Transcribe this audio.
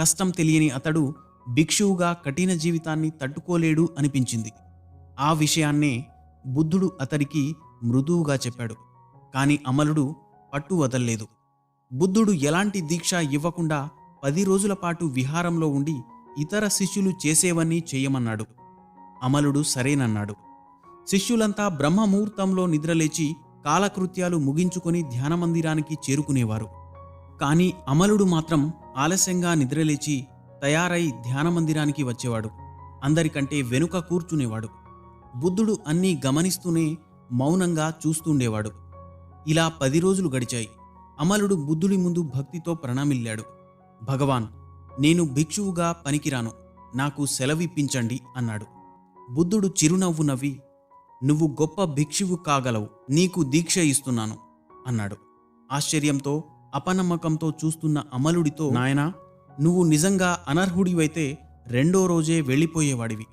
కష్టం తెలియని అతడు భిక్షువుగా కఠిన జీవితాన్ని తట్టుకోలేడు అనిపించింది. ఆ విషయాన్నే బుద్ధుడు అతడికి మృదువుగా చెప్పాడు. కాని అమలుడు పట్టు వదల్లేదు. బుద్ధుడు ఎలాంటి దీక్ష ఇవ్వకుండా పది రోజుల పాటు విహారంలో ఉండి ఇతర శిష్యులు చేసేవన్నీ చేయమన్నాడు. అమలుడు సరేనన్నాడు. శిష్యులంతా బ్రహ్మముహూర్తంలో నిద్రలేచి కాలకృత్యాలు ముగించుకొని ధ్యానమందిరానికి చేరుకునేవారు. కానీ అమలుడు మాత్రం ఆలస్యంగా నిద్రలేచి తయారై ధ్యానమందిరానికి వచ్చేవాడు. అందరికంటే వెనుక కూర్చునేవాడు. బుద్ధుడు అన్నీ గమనిస్తూనే మౌనంగా చూస్తుండేవాడు. ఇలా పది రోజులు గడిచాయి. అమలుడు బుద్ధుడి ముందు భక్తితో ప్రణమిల్లాడు. భగవాన్ నేను భిక్షువుగా పనికిరాను. నాకు సెలవిప్పించండి అన్నాడు. బుద్ధుడు చిరునవ్వు నవ్వి నువ్వు గొప్ప భిక్షువు కాగలవు. నీకు దీక్ష ఇస్తున్నాను అన్నాడు. ఆశ్చర్యంతో అపనమ్మకంతో చూస్తున్న అమలుడితో నాయనా నువ్వు నిజంగా అనర్హుడివైతే రెండో రోజే వెళ్ళిపోయేవాడివి.